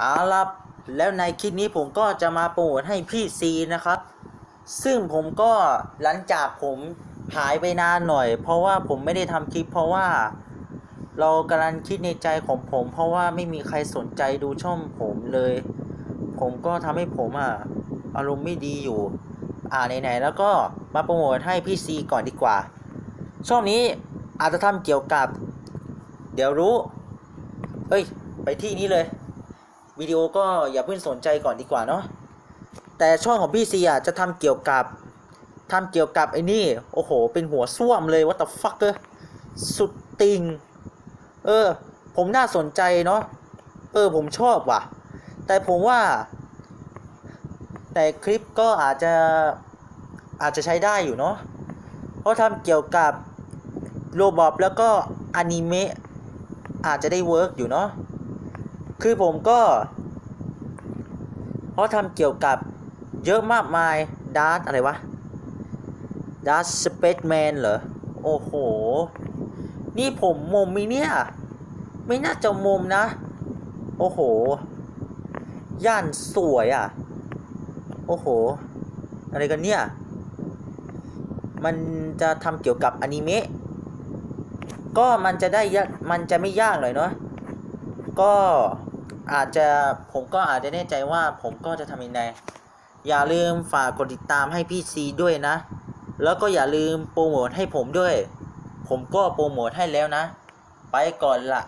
เอาล่ะแล้วในคลิปนี้ผมก็จะมาโปรโมทให้พี่ซีนะครับ ซึ่งผมก็หลังจากผมหายไปนานหน่อย เพราะว่าผมไม่ได้ทำคลิป เพราะว่า เรากำลังคิดในใจของผม เพราะว่าไม่มีใครสนใจดูช่องผมเลย ผมก็ทำให้ผมอะอารมณ์ไม่ดีอยู่ อ่าไหนๆแล้วก็มาโปรโมทให้พี่ซีก่อนดีกว่า ช่องนี้อาจจะทำเกี่ยวกับ เดี๋ยวรู้ เอ้ย ไปที่นี้เลย วิดีโอก็อย่าเพิ่งสนใจก่อนดีกว่าเนาะแต่ช่องของพี่ซีอะจะทำเกี่ยวกับทำเกี่ยวกับไอ้นี่ โอ้โห เป็นหัวส้วมเลย what the fuck เออสุดติงเออ ผมน่าสนใจเนาะเออผมชอบว่ะ แต่ผมว่า แต่คลิปก็อาจจะอาจจะใช้ได้อยู่เนาะเพราะทำเกี่ยวกับโรบอทแล้วก็อนิเมะอาจจะได้เวิร์กอยู่เนาะ คือผมก็เพราะทำเกี่ยวกับเยอะมากมายดาร์อะไรวะดาร์สเปซแมนเหรอ โอ้โห นี่ผมมุมมีเนี่ย ไม่น่าจะมุมนะ โอ้โห ย่านสวยอะ โอ้โห อะไรกันเนี่ย มันจะทำเกี่ยวกับอนิเมะก็มันจะได้ยากมันจะไม่ยากเลยเนาะ ก็อาจจะผมก็อาจจะแน่ใจว่าผมก็จะทำยังไงอย่าลืมฝากกดติดตามให้พี่ซีด้วยนะ แล้วก็อย่าลืมโปรโมทให้ผมด้วย ผมก็โปรโมทให้แล้วนะ ไปก่อนละ